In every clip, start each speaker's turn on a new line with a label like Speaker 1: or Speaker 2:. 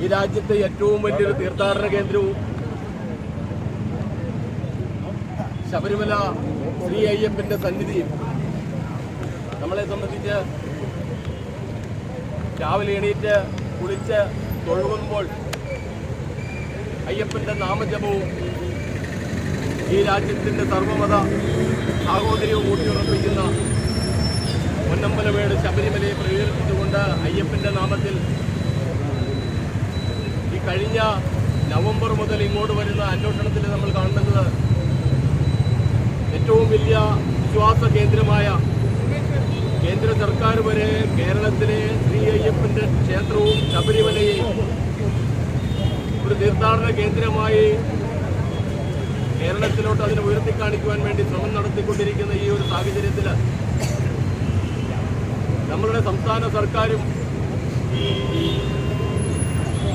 Speaker 1: ഈ രാജ്യത്തെ ഏറ്റവും വലിയൊരു തീർത്ഥാടന കേന്ദ്രവും ശബരിമല ശ്രീ അയ്യപ്പന്റെ സന്നിധിയും നമ്മളെ സംബന്ധിച്ച് രാവിലെ എണീറ്റ് കുളിച്ച് തൊഴുകുമ്പോൾ അയ്യപ്പന്റെ നാമജപവും ഈ രാജ്യത്തിന്റെ സർവമത സാഹോദര്യവും ഊട്ടിയുറപ്പിക്കുന്ന പൊന്നമ്പലമേട് ശബരിമലയെ പ്രകീർത്തിച്ചുകൊണ്ട് അയ്യപ്പന്റെ നാമത്തിൽ ഈ കഴിഞ്ഞ നവംബർ മുതൽ ഇങ്ങോട്ട് വരുന്ന അന്വേഷണത്തിൽ നമ്മൾ കാണുന്നത് ഏറ്റവും വലിയ വിശ്വാസ കേന്ദ്രമായ കേന്ദ്ര സർക്കാർ വരെ കേരളത്തിലെ ശ്രീ അയ്യപ്പന്റെ ക്ഷേത്രവും ശബരിമലയും ഒരു തീർത്ഥാടന കേന്ദ്രമായി കേരളത്തിലോട്ട് അതിനെ ഉയർത്തിക്കാണിക്കുവാൻ വേണ്ടി ശ്രമം നടത്തിക്കൊണ്ടിരിക്കുന്ന ഈ ഒരു സാഹചര്യത്തിൽ നമ്മളുടെ സംസ്ഥാന സർക്കാരും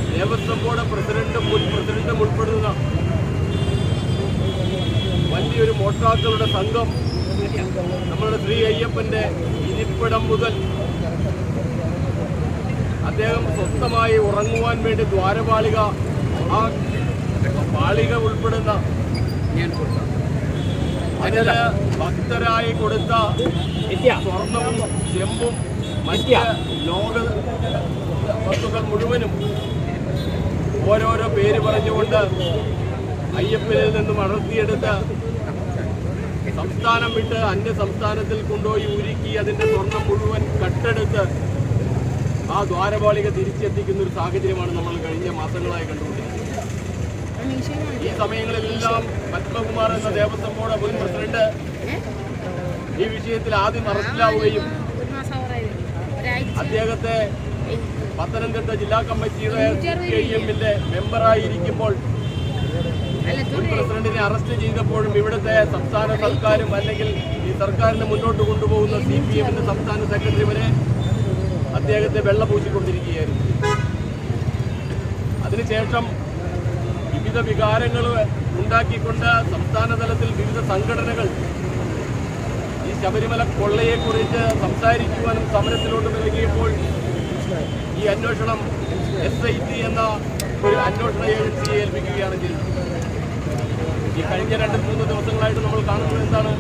Speaker 1: ദേവസ്വം ബോർഡ് പ്രസിഡന്റും മുൻ പ്രസിഡന്റും ഉൾപ്പെടുന്ന വലിയൊരു മോഷ്ടാക്കളുടെ സംഘം നമ്മളുടെ ശ്രീ അയ്യപ്പന്റെ ഇരിപ്പിടം മുതൽ അദ്ദേഹം സ്വസ്ഥമായി ഉറങ്ങുവാൻ വേണ്ടി ദ്വാരപാളിക ആ പാളിക ഉൾപ്പെടുന്ന അതിന് ഭക്തരായി കൊടുത്ത സ്വർണവും ചെമ്പും മറ്റ് ലോക വസ്തുക്കൾ മുഴുവനും ഓരോരോ പേര് പറഞ്ഞുകൊണ്ട് അയ്യപ്പനിൽ നിന്നും അടർത്തിയെടുത്ത് സംസ്ഥാനം വിട്ട് അന്യ സംസ്ഥാനത്തിൽ കൊണ്ടുപോയി ഉരുക്കി അതിന്റെ സ്വർണം മുഴുവൻ കട്ടെടുത്ത് ആ ദ്വാരപാളിക തിരിച്ചെത്തിക്കുന്ന ഒരു സാഹചര്യമാണ് നമ്മൾ കഴിഞ്ഞ മാസങ്ങളായി കണ്ടുകൊണ്ടിരിക്കുന്നത്. ഈ സമയങ്ങളിലെല്ലാം പത്മകുമാർ എന്ന ദേവസ്വം ബോർഡ് മുൻ പ്രസിഡന്റ് ഈ വിഷയത്തിൽ ആദ്യം അറസ്റ്റിലാവുകയും അദ്ദേഹത്തെ പത്തനംതിട്ട ജില്ലാ കമ്മിറ്റിയുടെ കെ എമ്മിന്റെ മെമ്പറായിരിക്കുമ്പോൾ മുൻ പ്രസിഡന്റിനെ അറസ്റ്റ് ചെയ്തപ്പോഴും ഇവിടുത്തെ സംസ്ഥാന സർക്കാരും അല്ലെങ്കിൽ ഈ സർക്കാരിനെ മുന്നോട്ട് കൊണ്ടുപോകുന്ന സി പി എമ്മിന്റെ സംസ്ഥാന സെക്രട്ടറി വരെ അദ്ദേഹത്തെ വെള്ളപൂശിക്കൊണ്ടിരിക്കുകയായിരുന്നു അതിനുശേഷം വിവിധ വികാരങ്ങൾ ഉണ്ടാക്കിക്കൊണ്ട് സംസ്ഥാന തലത്തിൽ വിവിധ സംഘടനകൾ ശബരിമല കൊള്ളയെക്കുറിച്ച് സംസാരിക്കുവാനും സമരത്തിലോട്ട് നൽകിയപ്പോൾ ഈ അന്വേഷണം എസ് ഐ ടി എന്ന ഒരു അന്വേഷണ ഏജൻസിയെ ഏൽപ്പിക്കുകയാണ് ചെയ്തത്. ഈ കഴിഞ്ഞ രണ്ട് മൂന്ന് ദിവസങ്ങളായിട്ട് നമ്മൾ കാണുന്നത് എന്താണ്?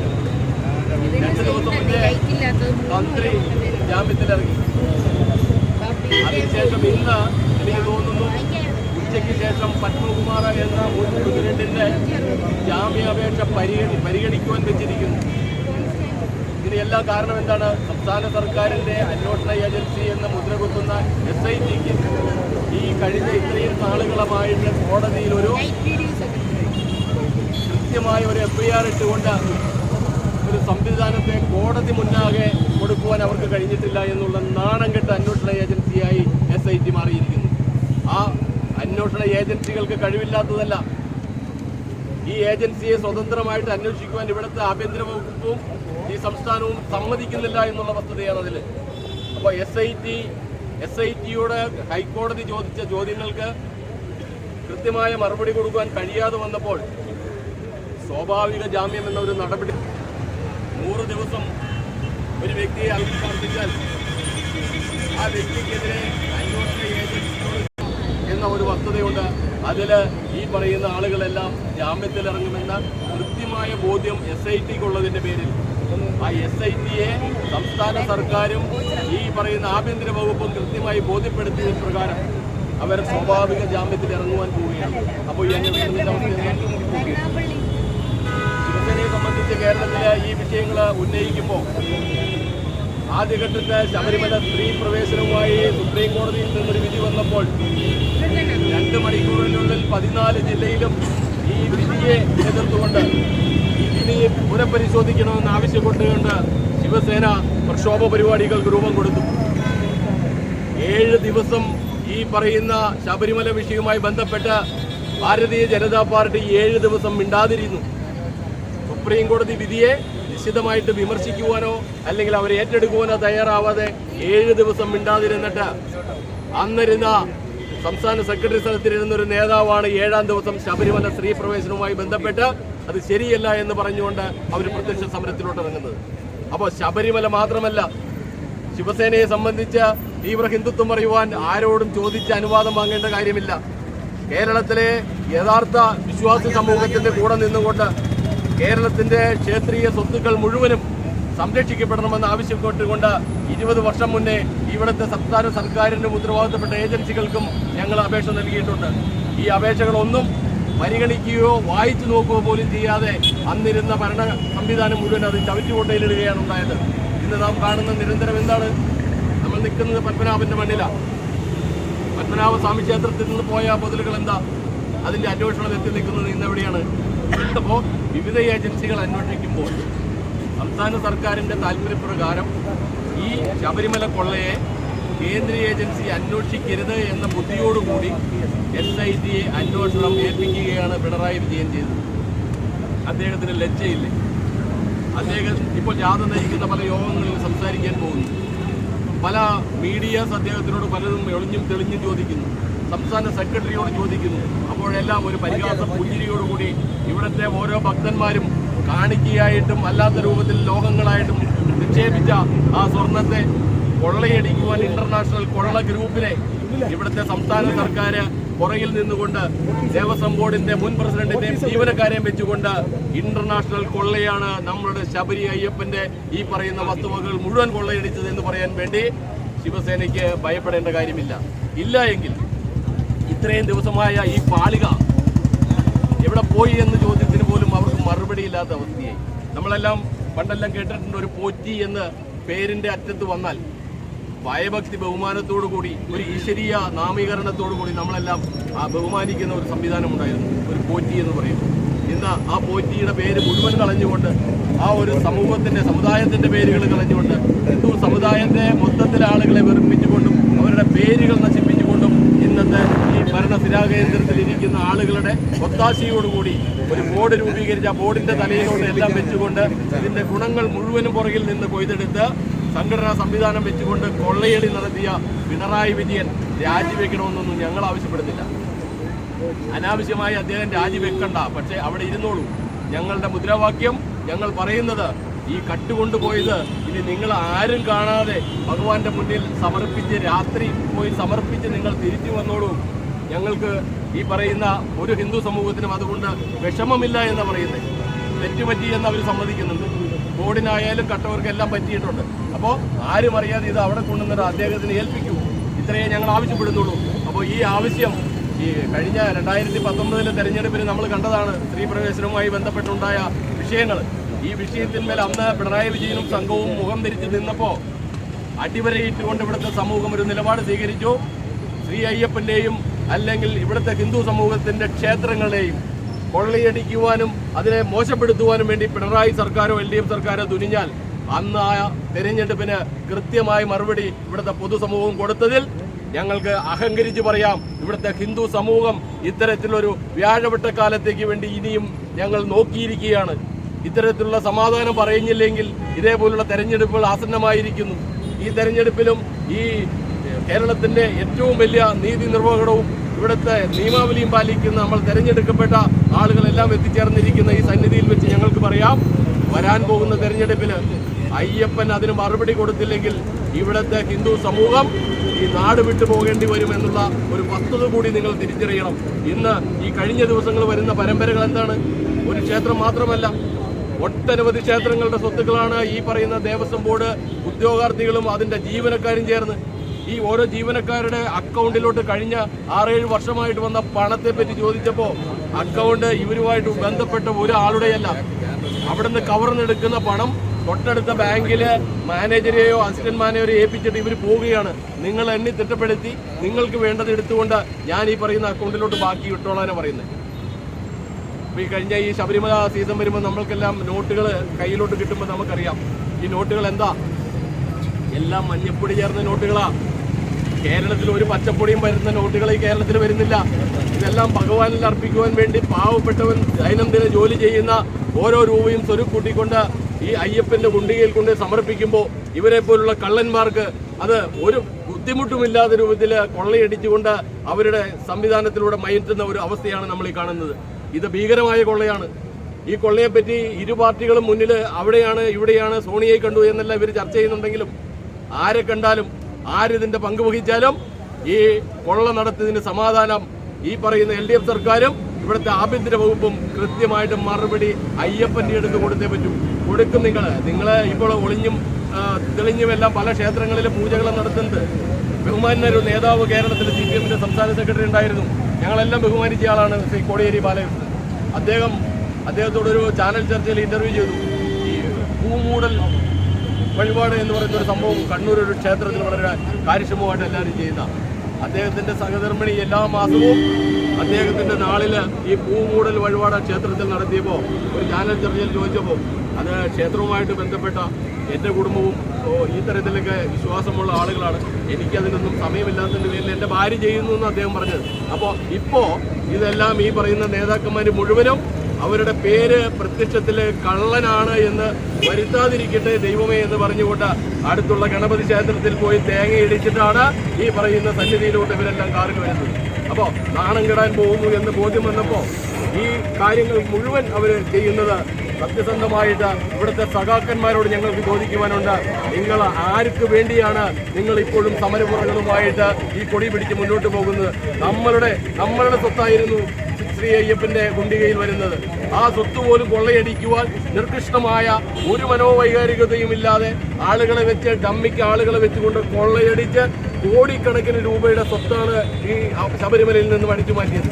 Speaker 1: രണ്ട് ദിവസം മുന്നേ മന്ത്രി ജാമ്യത്തിലിറങ്ങി. അതിനുശേഷം ഇന്ന് എനിക്ക് തോന്നുന്നു ഉച്ചയ്ക്ക് ശേഷം പത്മകുമാർ എന്ന മുൻ പ്രസിഡന്റിന്റെ ജാമ്യാപേക്ഷ പരിഗണി പരിഗണിക്കുവാൻ വെച്ചിരിക്കുന്നു. ഇതിനെല്ലാം കാരണം എന്താണ്? സംസ്ഥാന സർക്കാരിന്റെ അന്വേഷണ ഏജൻസി എന്ന് മുദ്ര കുത്തുന്ന എസ് ഐ ടിക്ക് ഈ കഴിഞ്ഞ ഇത്രയും നാളുകളുമായിട്ട് കോടതിയിൽ ഒരു കൃത്യമായ ഒരു എഫ്ഐആർ ഇട്ടുകൊണ്ട് ഒരു സംവിധാനത്തെ കോടതി മുന്നാകെ കൊടുക്കുവാൻ അവർക്ക് കഴിഞ്ഞിട്ടില്ല എന്നുള്ള നാണം കെട്ട അന്വേഷണ ഏജൻസിയായി എസ് ഐ ടി മാറിയിരിക്കുന്നു. ആ അന്വേഷണ ഏജൻസികൾക്ക് കഴിവില്ലാത്തതല്ല ഈ ഏജൻസിയെ സ്വതന്ത്രമായിട്ട് അന്വേഷിക്കുവാൻ ഇവിടുത്തെ ആഭ്യന്തര വകുപ്പും ഈ സംസ്ഥാനവും സമ്മതിക്കുന്നില്ല എന്നുള്ള വസ്തുതയാണ് അതിൽ അപ്പോൾ S I T S I ടിയുടെ ഹൈക്കോടതി ചോദിച്ച ചോദ്യങ്ങൾക്ക് കൃത്യമായ മറുപടി കൊടുക്കാൻ കഴിയാതെ വന്നപ്പോൾ സ്വാഭാവിക ജാമ്യം എന്ന ഒരു നടപടി നൂറ് ദിവസം ഒരു വ്യക്തിയെ പാർപ്പിച്ചാൽ ആ വ്യക്തിക്കെതിരെ അന്വേഷണ ഏജൻസിയോട് എന്ന ഒരു വസ്തുതയുണ്ട്. അതിൽ ഈ പറയുന്ന ആളുകളെല്ലാം ജാമ്യത്തിലിറങ്ങുമെന്ന കൃത്യമായ ബോധ്യം എസ് ഐ ടിക്കുള്ളതിന്റെ പേരിൽ. ആ എസ് ഐ ടിയെ സംസ്ഥാന സർക്കാരും ഈ പറയുന്ന ആഭ്യന്തര വകുപ്പും കൃത്യമായി ബോധ്യപ്പെടുത്തിയ പ്രകാരം അവർ സ്വാഭാവിക ജാമ്യത്തിൽ ഇറങ്ങുവാൻ പോവുകയാണ് അപ്പോൾ ശിവസേനയെ സംബന്ധിച്ച് കേരളത്തിലെ ഈ വിഷയങ്ങൾ ഉന്നയിക്കുമ്പോൾ ആദ്യഘട്ടത്തെ ശബരിമല സ്ത്രീ പ്രവേശനവുമായി സുപ്രീം കോടതിയിൽ നിന്നൊരു വിധി വന്നപ്പോൾ രണ്ട് മണിക്കൂറിനുള്ളിൽ പതിനാല് ജില്ലയിലും ഈ വിധിയെ എതിർത്തുകൊണ്ട് ഈ വിധിയെ പുനഃപരിശോധിക്കണമെന്ന് ആവശ്യപ്പെട്ടുകൊണ്ട് ശിവസേന പ്രക്ഷോഭ പരിപാടികൾക്ക് രൂപം കൊടുത്തു. ഏഴ് ദിവസം ഈ പറയുന്ന ശബരിമല വിഷയവുമായി ബന്ധപ്പെട്ട് ഭാരതീയ ജനതാ പാർട്ടി ഏഴ് ദിവസം മിണ്ടാതിരുന്നു സുപ്രീം കോടതി വിധിയെ നിശ്ചിതമായിട്ട് വിമർശിക്കുവാനോ അല്ലെങ്കിൽ അവരെ ഏറ്റെടുക്കുവാനോ തയ്യാറാവാതെ ഏഴ് ദിവസം മിണ്ടാതിരുന്നിട്ട് അന്നിരുന്ന സംസ്ഥാന സെക്രട്ടറി സ്ഥലത്തിരുന്ന ഒരു നേതാവാണ് ഏഴാം ദിവസം ശബരിമല സ്ത്രീ പ്രവേശനവുമായി ബന്ധപ്പെട്ട് അത് ശരിയല്ല എന്ന് പറഞ്ഞുകൊണ്ട് അവർ പ്രത്യക്ഷ സമരത്തിലോട്ട് ഇറങ്ങുന്നത്. അപ്പോൾ ശബരിമല മാത്രമല്ല ശിവസേനയെ സംബന്ധിച്ച് തീവ്ര ഹിന്ദുത്വം പറയുവാൻ ആരോടും ചോദിച്ച് അനുവാദം വാങ്ങേണ്ട കാര്യമില്ല. കേരളത്തിലെ യഥാർത്ഥ വിശ്വാസി സമൂഹത്തിന്റെ കൂടെ നിന്നുകൊണ്ട് കേരളത്തിന്റെ ക്ഷേത്രീയ സ്വത്തുക്കൾ മുഴുവനും സംരക്ഷിക്കപ്പെടണമെന്ന് ആവശ്യപ്പെട്ടുകൊണ്ട് ഇരുപത് വർഷം മുന്നേ ഇവിടുത്തെ സംസ്ഥാന സർക്കാരിനും ഉത്തരവാദിത്തപ്പെട്ട ഏജൻസികൾക്കും ഞങ്ങൾ അപേക്ഷ നൽകിയിട്ടുണ്ട്. ഈ അപേക്ഷകളൊന്നും പരിഗണിക്കുകയോ വായിച്ചു നോക്കുകയോ പോലും ചെയ്യാതെ അന്നിരുന്ന ഭരണ സംവിധാനം മുഴുവൻ അത് ചവിറ്റുകൊട്ടയിലിടുകയാണ് ഉണ്ടായത്. ഇന്ന് നാം കാണുന്ന നിരന്തരം എന്താണ്? നമ്മൾ നിൽക്കുന്നത് പത്മനാഭന്റെ മണ്ണിലാണ് പത്മനാഭ സ്വാമി ക്ഷേത്രത്തിൽ നിന്ന് പോയ മുതലുകൾ എന്താ? അതിന്റെ അന്വേഷണം എത്തി നിൽക്കുന്നത് ഇന്ന് എവിടെയാണ്? അപ്പോൾ വിവിധ ഏജൻസികൾ അന്വേഷിക്കുമ്പോൾ സംസ്ഥാന സർക്കാരിന്റെ താല്പര്യപ്രകാരം ഈ ശബരിമല കൊള്ളയെ കേന്ദ്ര ഏജൻസി അന്വേഷിക്കരുത് എന്ന ബുദ്ധിയോടുകൂടി എസ് ഐ ടിയെ അന്വേഷണം ഏൽപ്പിക്കുകയാണ് പിണറായി വിജയൻ ചെയ്തത്. അദ്ദേഹത്തിന് ലജ്ജയില്ലേ? അദ്ദേഹം ഇപ്പോൾ ജാഥ നയിക്കുന്ന പല യോഗങ്ങളിൽ സംസാരിക്കാൻ പോകുന്നു. പല മീഡിയാസ് അദ്ദേഹത്തിനോട് പലതും എളിഞ്ഞും തെളിഞ്ഞും ചോദിക്കുന്നു. സംസ്ഥാന സെക്രട്ടറിയോട് ചോദിക്കുന്നു. അപ്പോഴെല്ലാം ഒരു പരിഹാസ പുഞ്ചിരിയോടുകൂടി ഇവിടുത്തെ ഓരോ ഭക്തന്മാരും കാണിക്കയായിട്ടും അല്ലാത്ത രൂപത്തിൽ ലോകങ്ങളായിട്ടും നിക്ഷേപിച്ച ആ സ്വർണത്തെ കൊള്ളയടിക്കുവാൻ ഇന്റർനാഷണൽ കൊള്ള ഗ്രൂപ്പിനെ ഇവിടുത്തെ സംസ്ഥാന സർക്കാർ പുറകിൽ നിന്നുകൊണ്ട് ദേവസ്വം ബോർഡിന്റെ മുൻ പ്രസിഡന്റിന്റെയും ജീവനക്കാരെയും വെച്ചുകൊണ്ട് ഇന്റർനാഷണൽ കൊള്ളയാണ് നമ്മളുടെ ശബരി അയ്യപ്പന്റെ ഈ പറയുന്ന വസ്തുവകകൾ മുഴുവൻ കൊള്ളയടിച്ചത് എന്ന് പറയാൻ വേണ്ടി ശിവസേനയ്ക്ക് ഭയപ്പെടേണ്ട കാര്യമില്ല. ഇല്ല എങ്കിൽ ഇത്രയും ദിവസമായ ഈ പാളിക എവിടെ പോയി എന്ന് പോലും അവർക്ക് മറുപടിയില്ലാത്ത അവസ്ഥയായി. നമ്മളെല്ലാം പണ്ടെല്ലാം കേട്ടിട്ടുണ്ട് ഒരു പോറ്റി എന്ന് പേരിന്റെ അറ്റത്ത് വന്നാൽ ഭയഭക്തി ബഹുമാനത്തോടു കൂടി ഒരു ഈശ്വരീയ നാമീകരണത്തോടു കൂടി നമ്മളെല്ലാം ആ ബഹുമാനിക്കുന്ന ഒരു സംവിധാനം ഉണ്ടായിരുന്നു ഒരു പോറ്റി എന്ന് പറയും ഇന്ന് ആ പോറ്റിയുടെ പേര് മുഴുവൻ കളഞ്ഞുകൊണ്ട് ആ ഒരു സമൂഹത്തിന്റെ സമുദായത്തിന്റെ പേരുകൾ കളഞ്ഞുകൊണ്ട് ഹിന്ദു സമുദായത്തെ മൊത്തത്തിൽ ആളുകളെ വെറുപ്പിച്ചുകൊണ്ടും അവരുടെ പേരുകൾ ഇന്നത്തെ ഈ ഭരണസ്ഥിരാ കേന്ദ്രത്തിൽ ഇരിക്കുന്ന ആളുകളുടെ ഒത്താശയോടുകൂടി ഒരു ബോർഡ് രൂപീകരിച്ച ആ ബോർഡിന്റെ തലയിലോട്ട് എല്ലാം വെച്ചുകൊണ്ട് ഇതിന്റെ ഗുണങ്ങൾ മുഴുവനും പുറകിൽ നിന്ന് കൊയ്തെടുത്ത് സംഘടനാ സംവിധാനം വെച്ചുകൊണ്ട് കൊള്ളയടി നടത്തിയ പിണറായി വിജയൻ രാജിവെക്കണമെന്നൊന്നും ഞങ്ങൾ ആവശ്യപ്പെടുന്നില്ല. അനാവശ്യമായി അദ്ദേഹം രാജിവെക്കണ്ട. പക്ഷേ അവിടെ ഇരുന്നോളൂ. ഞങ്ങളുടെ മുദ്രാവാക്യം ഞങ്ങൾ പറയുന്നത് ഈ കട്ടുകൊണ്ടുപോയത് ഇനി നിങ്ങൾ ആരും കാണാതെ ഭഗവാന്റെ മുന്നിൽ സമർപ്പിച്ച് രാത്രി പോയി സമർപ്പിച്ച് നിങ്ങൾ തിരിച്ചു വന്നോളൂ. ഞങ്ങൾക്ക് ഈ പറയുന്ന ഒരു ഹിന്ദു സമൂഹത്തിനും അതുകൊണ്ട് വിഷമമില്ല എന്ന് പറയുന്നത്. തെറ്റുപറ്റി എന്ന് അവർ സമ്മതിക്കുന്നുണ്ട്. ബോർഡിനായാലും കട്ടവർക്കെല്ലാം പറ്റിയിട്ടുണ്ട്. അപ്പോൾ ആരും അറിയാതെ ഇത് അവിടെ കൊണ്ടുവന്നിട്ട് അദ്ദേഹത്തിന് ഏൽപ്പിക്കൂ. ഇത്രയേ ഞങ്ങൾ ആവശ്യപ്പെടുന്നുള്ളൂ. അപ്പോൾ ഈ ആവശ്യം ഈ കഴിഞ്ഞ രണ്ടായിരത്തി പത്തൊമ്പതിലെ തെരഞ്ഞെടുപ്പിൽ നമ്മൾ കണ്ടതാണ് സ്ത്രീ പ്രവേശനവുമായി ബന്ധപ്പെട്ടുണ്ടായ വിഷയങ്ങൾ ഈ വിഷയത്തിന്മേൽ അന്ന് പിണറായി വിജയനും സംഘവും മുഖം തിരിച്ച് നിന്നപ്പോൾ അടിവരയിട്ടുകൊണ്ട് ഇവിടുത്തെ സമൂഹം ഒരു നിലപാട് സ്വീകരിച്ചു. ശ്രീ അയ്യപ്പന്റെയും അല്ലെങ്കിൽ ഇവിടുത്തെ ഹിന്ദു സമൂഹത്തിന്റെ ക്ഷേത്രങ്ങളെയും കൊള്ളയടിക്കുവാനും അതിനെ മോശപ്പെടുത്തുവാനും വേണ്ടി പിണറായി സർക്കാരോ എൽ ഡി എഫ് സർക്കാരോ തുനിഞ്ഞാൽ അന്ന് ആ തെരഞ്ഞെടുപ്പിന് കൃത്യമായ മറുപടി ഇവിടുത്തെ പൊതുസമൂഹം കൊടുത്തതിൽ ഞങ്ങൾക്ക് അഹങ്കരിച്ച് പറയാം. ഇവിടുത്തെ ഹിന്ദു സമൂഹം ഇത്തരത്തിലൊരു വ്യാഴവട്ട കാലത്തേക്ക് വേണ്ടി ഇനിയും ഞങ്ങൾ നോക്കിയിരിക്കുകയാണ്. ഇത്തരത്തിലുള്ള സമാധാനം പറയുന്നില്ലെങ്കിൽ ഇതേപോലുള്ള തെരഞ്ഞെടുപ്പുകൾ ആസന്നമായിരിക്കുന്നു. ഈ തെരഞ്ഞെടുപ്പിലും ഈ കേരളത്തിന്റെ ഏറ്റവും വലിയ നീതി നിർവഹണവും ഇവിടുത്തെ നിയമാവലിയും പാലിക്കുന്ന നമ്മൾ തിരഞ്ഞെടുക്കപ്പെട്ട ആളുകളെല്ലാം എത്തിച്ചേർന്നിരിക്കുന്ന ഈ സന്നിധിയിൽ വെച്ച് ഞങ്ങൾക്ക് പറയാം. വരാൻ പോകുന്ന തെരഞ്ഞെടുപ്പിൽ അയ്യപ്പൻ അതിന് മറുപടി കൊടുത്തില്ലെങ്കിൽ ഇവിടുത്തെ ഹിന്ദു സമൂഹം ഈ നാട് വിട്ടു പോകേണ്ടി വരുമെന്നുള്ള ഒരു വസ്തുത കൂടി നിങ്ങൾ തിരിച്ചറിയണം. ഇന്ന് ഈ കഴിഞ്ഞ ദിവസങ്ങൾ വരുന്ന പരമ്പരകൾ എന്താണ്? ഒരു ക്ഷേത്രം മാത്രമല്ല. ഒട്ടനവധി ക്ഷേത്രങ്ങളുടെ സ്വത്തുക്കളാണ് ഈ പറയുന്ന ദേവസ്വം ബോർഡ് ഉദ്യോഗാർത്ഥികളും അതിന്റെ ജീവനക്കാരും ചേർന്ന് ഈ ഓരോ ജീവനക്കാരുടെ അക്കൗണ്ടിലോട്ട് കഴിഞ്ഞ ആറേഴ് വർഷമായിട്ട് വന്ന പണത്തെ പറ്റി ചോദിച്ചപ്പോൾ അക്കൗണ്ട് ഇവരുമായിട്ട് ബന്ധപ്പെട്ട ഒരാളുടെയല്ല. അവിടുന്ന് കവർന്നെടുക്കുന്ന പണം തൊട്ടടുത്ത ബാങ്കിലെ മാനേജരെയോ അസിസ്റ്റന്റ് മാനേജരെയോ ഏൽപ്പിച്ചിട്ട് ഇവർ പോവുകയാണ്. നിങ്ങൾ എണ്ണി തിട്ടപ്പെടുത്തി നിങ്ങൾക്ക് വേണ്ടത് എടുത്തുകൊണ്ട് ഞാൻ ഈ പറയുന്ന അക്കൗണ്ടിലോട്ട് ബാക്കി ഇട്ടോളാനാണ് പറയുന്നത്. അപ്പൊ ഈ കഴിഞ്ഞ ഈ ശബരിമല സീസൺ വരുമ്പോൾ നമ്മൾക്കെല്ലാം നോട്ടുകൾ കയ്യിലോട്ട് കിട്ടുമ്പോൾ നമുക്കറിയാം. ഈ നോട്ടുകൾ എന്താ? എല്ലാം മഞ്ഞപ്പൊടി ചേർന്ന നോട്ടുകളാ. കേരളത്തിൽ ഒരു പച്ചപ്പൊടിയും വരുന്ന നോട്ടുകൾ ഈ കേരളത്തിൽ വരുന്നില്ല. ഇതെല്ലാം ഭഗവാനിൽ അർപ്പിക്കുവാൻ വേണ്ടി പാവപ്പെട്ടവൻ ദൈനംദിന ജോലി ചെയ്യുന്ന ഓരോ രൂപയും സ്വരുക്കൂട്ടിക്കൊണ്ട് ഈ അയ്യപ്പന്റെ കുണ്ടികയിൽ കൊണ്ട് സമർപ്പിക്കുമ്പോൾ ഇവരെ പോലുള്ള കള്ളന്മാർക്ക് അത് ഒരു ബുദ്ധിമുട്ടുമില്ലാത്ത രൂപത്തിൽ കൊള്ളയടിച്ചുകൊണ്ട് അവരുടെ സംവിധാനത്തിലൂടെ മയറ്റുന്ന ഒരു അവസ്ഥയാണ് നമ്മൾ ഈ കാണുന്നത്. ഇത് ഭീകരമായ കൊള്ളയാണ്. ഈ കൊള്ളയെപ്പറ്റി ഇരു പാർട്ടികളും മുന്നിൽ അവിടെയാണ് ഇവിടെയാണ് സോണിയെ കണ്ടു എന്നല്ല ഇവർ ചർച്ച ചെയ്യുന്നുണ്ടെങ്കിലും ആരെ കണ്ടാലും ആരിതിന്റെ പങ്ക് വഹിച്ചാലും ഈ കൊള്ള നടത്തിയതിന് സമാധാനം ഈ പറയുന്ന എൽ ഡി എഫ് സർക്കാരും ഇവിടുത്തെ ആഭ്യന്തര വകുപ്പും കൃത്യമായിട്ട് മറുപടി അയ്യപ്പന്റെ അടുത്ത് കൊടുത്തേ പറ്റൂ. കൊടുക്കും നിങ്ങൾ നിങ്ങൾ ഇപ്പോൾ ഒളിഞ്ഞും തെളിഞ്ഞുമെല്ലാം പല ക്ഷേത്രങ്ങളിലും പൂജകൾ നടത്തുന്നുണ്ട് ബഹുമാനൊരു നേതാവ് കേരളത്തിൽ സി പി എമ്മിന്റെ സംസ്ഥാന സെക്രട്ടറി ഉണ്ടായിരുന്നു. ഞങ്ങളെല്ലാം ബഹുമാനിച്ച ആളാണ് ശ്രീ കോടിയേരി ബാലകൃഷ്ണൻ. അദ്ദേഹം അദ്ദേഹത്തോടൊരു ചാനൽ ചർച്ചയിൽ ഇന്റർവ്യൂ ചെയ്തു. ഈ പൂമൂടൽ വഴിപാട് എന്ന് പറയുന്ന ഒരു സംഭവം കണ്ണൂർ ഒരു ക്ഷേത്രത്തിൽ വളരെ കാര്യക്ഷമമായിട്ട് എല്ലാവരും ചെയ്യുന്ന. അദ്ദേഹത്തിന്റെ സഹധർമ്മിണി എല്ലാ മാസവും അദ്ദേഹത്തിന്റെ നാളിൽ ഈ പൂമൂടൽ വഴിപാട് ക്ഷേത്രത്തിൽ നടത്തിയപ്പോൾ ഒരു ചാനൽ ചർച്ചയിൽ ചോദിച്ചപ്പോൾ അത് ക്ഷേത്രവുമായിട്ട് ബന്ധപ്പെട്ട എന്റെ കുടുംബവും ഈ തരത്തിലൊക്കെ വിശ്വാസമുള്ള ആളുകളാണ്. എനിക്കതിനൊന്നും സമയമില്ലാത്തതിന്റെ പേരിൽ എന്റെ ഭാര്യ ചെയ്യുന്നു എന്ന് അദ്ദേഹം പറഞ്ഞത്. അപ്പോൾ ഇപ്പോൾ ഇതെല്ലാം ഈ പറയുന്ന നേതാക്കന്മാർ മുഴുവനും അവരുടെ പേര് പ്രത്യക്ഷത്തിൽ കള്ളനാണ് എന്ന് വരുത്താതിരിക്കട്ടെ ദൈവമേ എന്ന് പറഞ്ഞുകൊണ്ട് അടുത്തുള്ള ഗണപതി ക്ഷേത്രത്തിൽ പോയി തേങ്ങ ഇടിച്ചിട്ടാണ് ഈ പറയുന്ന സന്നിധിയിലോട്ട് ഇവരെല്ലാം കാറിൽ വരുന്നത്. അപ്പോൾ നാണം കെടാൻ പോകുന്നു എന്ന് ബോധ്യം വന്നപ്പോൾ ഈ കാര്യങ്ങൾ മുഴുവൻ അവർ ചെയ്യുന്നത് സത്യസന്ധമായിട്ട് ഇവിടുത്തെ സഖാക്കന്മാരോട് ഞങ്ങൾക്ക് ചോദിക്കുവാനുണ്ട് നിങ്ങൾ ആർക്ക് വേണ്ടിയാണ് നിങ്ങൾ ഇപ്പോഴും സമരമുറകളുമായിട്ട് ഈ കൊടി പിടിച്ച് മുന്നോട്ട് പോകുന്നത്? നമ്മളുടെ നമ്മളുടെ സ്വത്തായിരുന്നു ശ്രീ അയ്യപ്പന്റെ കുണ്ടികയിൽ വരുന്നത്. ആ സ്വത്ത് പോലും കൊള്ളയടിക്കുവാൻ നിർകൃഷ്ടമായ ഒരു മനോവൈകാരികതയും ഇല്ലാതെ ആളുകളെ വെച്ച് ഡമ്മിക്ക് ആളുകളെ വെച്ചുകൊണ്ട് കൊള്ളയടിച്ച് കോടിക്കണക്കിന് രൂപയുടെ സ്വത്താണ് ഈ ശബരിമലയിൽ നിന്ന് അടിച്ചു മാറ്റിയത്.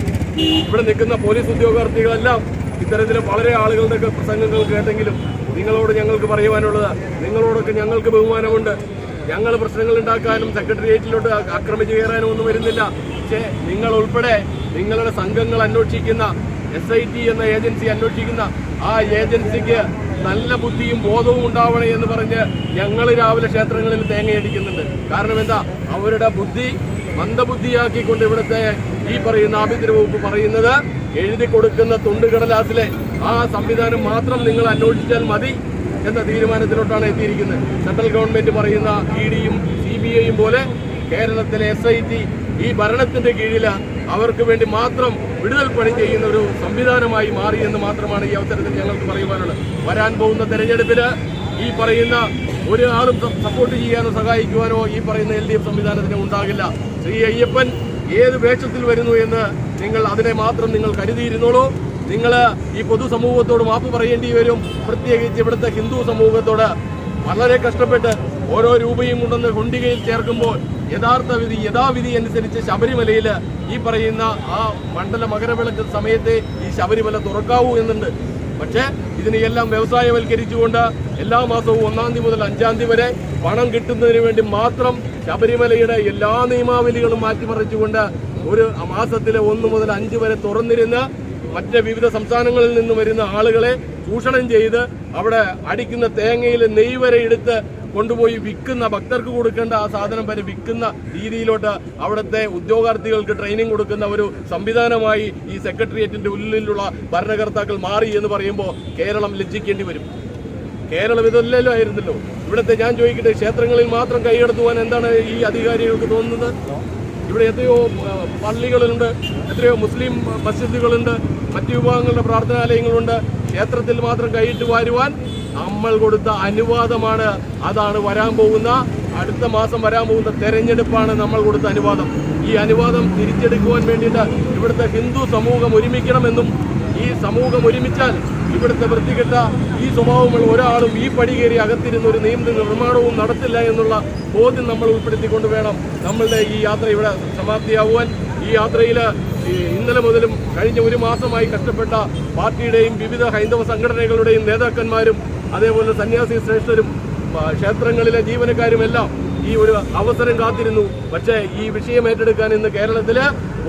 Speaker 1: ഇവിടെ നിൽക്കുന്ന പോലീസ് ഉദ്യോഗാർത്ഥികളെല്ലാം ഇത്തരത്തിൽ വളരെ ആളുകളുടെയൊക്കെ പ്രസംഗങ്ങൾ കേട്ടെങ്കിലും നിങ്ങളോട് ഞങ്ങൾക്ക് പറയുവാനുള്ളത് നിങ്ങളോടൊക്കെ ഞങ്ങൾക്ക് ബഹുമാനമുണ്ട്. ഞങ്ങൾ പ്രശ്നങ്ങൾ ഉണ്ടാക്കാനും സെക്രട്ടേറിയറ്റിലോട്ട് ആക്രമിച്ചു കയറാനും ഒന്നും വരുന്നില്ല. പക്ഷേ നിങ്ങൾ ഉൾപ്പെടെ നിങ്ങളുടെ സംഘങ്ങൾ അന്വേഷിക്കുന്ന എസ് ഐ ടി എന്ന ഏജൻസി അന്വേഷിക്കുന്ന ആ ഏജൻസിക്ക് നല്ല ബുദ്ധിയും ബോധവും ഉണ്ടാവണേ എന്ന് പറഞ്ഞ് ഞങ്ങൾ രാവിലെ ക്ഷേത്രങ്ങളിൽ തേങ്ങയടിക്കുന്നുണ്ട്. കാരണം എന്താ? അവരുടെ ബുദ്ധി മന്ദബുദ്ധിയാക്കിക്കൊണ്ട് ഇവിടുത്തെ ഈ പറയുന്ന ആഭ്യന്തര വകുപ്പ് പറയുന്നത് എഴുതി കൊടുക്കുന്ന തുണ്ടുകടലാസിലെ ആ സംവിധാനം മാത്രം നിങ്ങൾ അന്വേഷിച്ചാൽ മതി. എന്ന തീരുമാനത്തിലോട്ടാണ് എത്തിയിരിക്കുന്നത്. സെൻട്രൽ ഗവൺമെന്റ് പറയുന്ന ഇ ഡിയും സി ബി ഐയും പോലെ കേരളത്തിലെ എസ് ഐ ടി ഈ ഭരണത്തിന്റെ കീഴിൽ അവർക്ക് വേണ്ടി മാത്രം വിടുതൽ പണി ചെയ്യുന്ന ഒരു സംവിധാനമായി മാറി എന്ന് മാത്രമാണ് ഈ അവസരത്തിൽ ഞങ്ങൾക്ക് പറയുവാനുള്ളത്. വരാൻ പോകുന്ന തെരഞ്ഞെടുപ്പിൽ ഈ പറയുന്ന ഒരാളും ആളും സപ്പോർട്ട് ചെയ്യാനോ സഹായിക്കുവാനോ ഈ പറയുന്ന എൽ ഡി എഫ് സംവിധാനത്തിന് ഉണ്ടാകില്ല. ശ്രീ അയ്യപ്പൻ ഏത് വേഷത്തിൽ വരുന്നു എന്ന് നിങ്ങൾ അതിനെ മാത്രം നിങ്ങൾ കരുതിയിരുന്നോളൂ. നിങ്ങൾ ഈ പൊതുസമൂഹത്തോട് മാപ്പ് പറയേണ്ടി വരും. പ്രത്യേകിച്ച് ഇവിടുത്തെ ഹിന്ദു സമൂഹത്തോട്. വളരെ കഷ്ടപ്പെട്ട് ഓരോ രൂപയും കൊണ്ടുവന്ന് ഹുണ്ടികയിൽ ചേർക്കുമ്പോൾ യഥാർത്ഥ വിധി യഥാവിധി അനുസരിച്ച് ശബരിമലയിൽ ഈ പറയുന്ന ആ മണ്ഡല മകരവിളക്ക് സമയത്തെ ഈ ശബരിമല തുറക്കാവൂ എന്നുണ്ട്. പക്ഷേ ഇതിനെയെല്ലാം വ്യവസായവൽക്കരിച്ചുകൊണ്ട് എല്ലാ മാസവും ഒന്നാം തീയതി മുതൽ അഞ്ചാം തീയതി വരെ പണം കിട്ടുന്നതിന് വേണ്ടി മാത്രം ശബരിമലയുടെ എല്ലാ നിയമാവലികളും മാറ്റിമറിച്ചുകൊണ്ട് ഒരു മാസത്തിലെ ഒന്ന് മുതൽ അഞ്ച് വരെ തുറന്നിരുന്ന് മറ്റ് വിവിധ സംസ്ഥാനങ്ങളിൽ നിന്ന് വരുന്ന ആളുകളെ ചൂഷണം ചെയ്ത് അവിടെ അടിക്കുന്ന തേങ്ങയിൽ നെയ് വരെ എടുത്ത് കൊണ്ടുപോയി വിൽക്കുന്ന ഭക്തർക്ക് കൊടുക്കേണ്ട ആ സാധനം വരെ വിൽക്കുന്ന രീതിയിലോട്ട് അവിടുത്തെ ഉദ്യോഗാർത്ഥികൾക്ക് ട്രെയിനിങ് കൊടുക്കുന്ന ഒരു സംവിധാനമായി ഈ സെക്രട്ടേറിയറ്റിന്റെ ഉള്ളിലുള്ള ഭരണകർത്താക്കൾ മാറി എന്ന് പറയുമ്പോൾ കേരളം ലജ്ജിക്കേണ്ടി വരും. കേരളം ഇതല്ലല്ലോ ആയിരുന്നല്ലോ. ഇവിടുത്തെ ഞാൻ ചോദിക്കട്ടെ ക്ഷേത്രങ്ങളിൽ മാത്രം കൈകടത്തുവാൻ എന്താണ് ഈ അധികാരികൾക്ക് തോന്നുന്നത്? ഇവിടെ എത്രയോ പള്ളികളുണ്ട് എത്രയോ മുസ്ലിം മസ്ജിദുകളുണ്ട്. മറ്റു വിഭാഗങ്ങളുടെ പ്രാർത്ഥനാലയങ്ങളുണ്ട്. ക്ഷേത്രത്തിൽ മാത്രം കൈയിട്ട് വാരുവാൻ നമ്മൾ കൊടുത്ത അനുവാദമാണ്. അതാണ് വരാൻ പോകുന്ന അടുത്ത മാസം വരാൻ പോകുന്ന തെരഞ്ഞെടുപ്പാണ് നമ്മൾ കൊടുത്ത അനുവാദം. ഈ അനുവാദം തിരിച്ചെടുക്കുവാൻ വേണ്ടിയിട്ട് ഇവിടുത്തെ ഹിന്ദു സമൂഹം ഒരുമിക്കണമെന്നും ഈ സമൂഹം ഒരുമിച്ചാൽ ഇവിടുത്തെ വൃത്തികെട്ട ഈ സ്വഭാവങ്ങൾ ഒരാളും ഈ പടി കയറി അകത്തിരുന്ന ഒരു നിയമ നിർമ്മാണവും നടത്തില്ല എന്നുള്ള ബോധ്യം നമ്മൾ ഉൾപ്പെടുത്തിക്കൊണ്ട് വേണം നമ്മളുടെ ഈ യാത്ര ഇവിടെ സമാപ്തിയാവുവാൻ. ഈ യാത്രയിൽ ഇന്നലെ മുതലും കഴിഞ്ഞ ഒരു മാസമായി കഷ്ടപ്പെട്ട പാർട്ടിയുടെയും വിവിധ ഹൈന്ദവ സംഘടനകളുടെയും നേതാക്കന്മാരും അതേപോലെ സന്യാസി ശ്രേഷ്ഠരും ക്ഷേത്രങ്ങളിലെ ജീവനക്കാരുമെല്ലാം ഈ ഒരു അവസരം കാത്തിരുന്നു. പക്ഷേ ഈ വിഷയം ഏറ്റെടുക്കാൻ ഇന്ന് കേരളത്തിൽ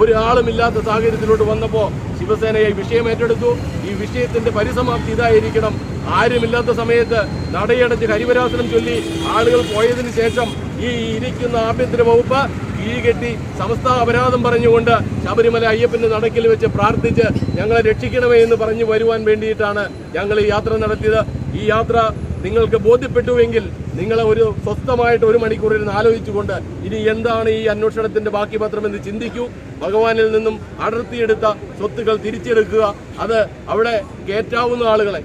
Speaker 1: ഒരാളുമില്ലാത്ത സാഹചര്യത്തിലോട്ട് വന്നപ്പോൾ ശിവസേനയെ വിഷയം ഏറ്റെടുത്തു. ഈ വിഷയത്തിന്റെ പരിസമാപ്തി ഇതായിരിക്കണം. ആരുമില്ലാത്ത സമയത്ത് നടയടച്ച് ഹരിവരാസനം ചൊല്ലി ആളുകൾ പോയതിനു ശേഷം ഈ ഇരിക്കുന്ന ആഭ്യന്തര വകുപ്പ് കീഴ്കെട്ടി സമസ്ത അപരാധം പറഞ്ഞുകൊണ്ട് ശബരിമല അയ്യപ്പന്റെ നടക്കിൽ വെച്ച് പ്രാർത്ഥിച്ച് ഞങ്ങളെ രക്ഷിക്കണമേ എന്ന് പറഞ്ഞു വരുവാൻ വേണ്ടിയിട്ടാണ് ഞങ്ങൾ ഈ യാത്ര നടത്തിയത്. ഈ യാത്ര നിങ്ങൾക്ക് ബോധ്യപ്പെട്ടുവെങ്കിൽ നിങ്ങളെ ഒരു സ്വസ്ഥമായിട്ട് ഒരു മണിക്കൂറിൽ ആലോചിച്ചുകൊണ്ട് ഇനി എന്താണ് ഈ അന്വേഷണത്തിന്റെ ബാക്കി പത്രം എന്ന് ചിന്തിക്കൂ. ഭഗവാനിൽ നിന്നും അടർത്തിയെടുത്ത സ്വത്തുക്കൾ തിരിച്ചെടുക്കുക. അത് അവിടെ കയറ്റാവുന്ന ആളുകളെ.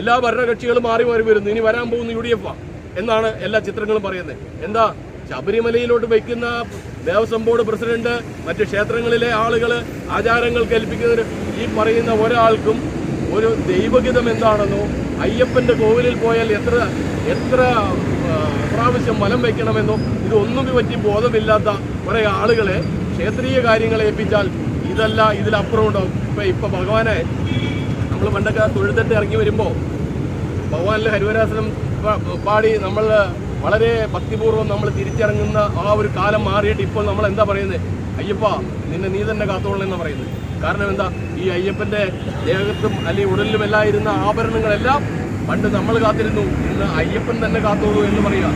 Speaker 1: എല്ലാ ഭരണകക്ഷികളും മാറി മാറി വരുന്നു. ഇനി വരാൻ പോകുന്ന യു ഡി എഫ് എന്നാണ് എല്ലാ ചിത്രങ്ങളും പറയുന്നത്. എന്താ? ശബരിമലയിലോട്ട് വയ്ക്കുന്ന ദേവസ്വം ബോർഡ് പ്രസിഡന്റ് മറ്റ് ക്ഷേത്രങ്ങളിലെ ആളുകൾ ആചാരങ്ങൾ കൽപ്പിക്കുന്ന ഈ പറയുന്ന ഒരാൾക്കും ഒരു ദൈവഗീതം എന്താണെന്നോ അയ്യപ്പന്റെ കോവിലിൽ പോയാൽ എത്ര എത്ര പ്രാവശ്യം മലം വയ്ക്കണമെന്നോ ഇതൊന്നും പറ്റി ബോധമില്ലാത്ത കുറേ ആളുകളെ ക്ഷേത്രീയ കാര്യങ്ങളെ ഏൽപ്പിച്ചാൽ ഇതല്ല ഇതിലപ്പുറം ഉണ്ടാവും. ഇപ്പൊ ഇപ്പൊ ഭഗവാനെ നമ്മൾ പണ്ടൊക്കെ തൊഴുതെട്ട് ഇറങ്ങി വരുമ്പോൾ ഭഗവാനിൽ ഹരിവരാസനം പാടി നമ്മൾ വളരെ ഭക്തിപൂർവം നമ്മൾ തിരിച്ചിറങ്ങുന്ന ആ ഒരു കാലം മാറിയിട്ട് ഇപ്പോൾ നമ്മൾ എന്താ പറയുന്നത് അയ്യപ്പ നിന്നെ നീ തന്നെ കാത്തോളണം എന്ന് പറയുന്നത് കാരണം എന്താ? ഈ അയ്യപ്പന്റെ ദേഹത്തും അല്ലെങ്കിൽ ഉടലിലും എല്ലാം ഇരുന്ന ആഭരണങ്ങളെല്ലാം പണ്ട് നമ്മൾ കാത്തിരുന്നു. ഇന്ന് അയ്യപ്പൻ തന്നെ കാത്തോളൂ എന്ന് പറയുക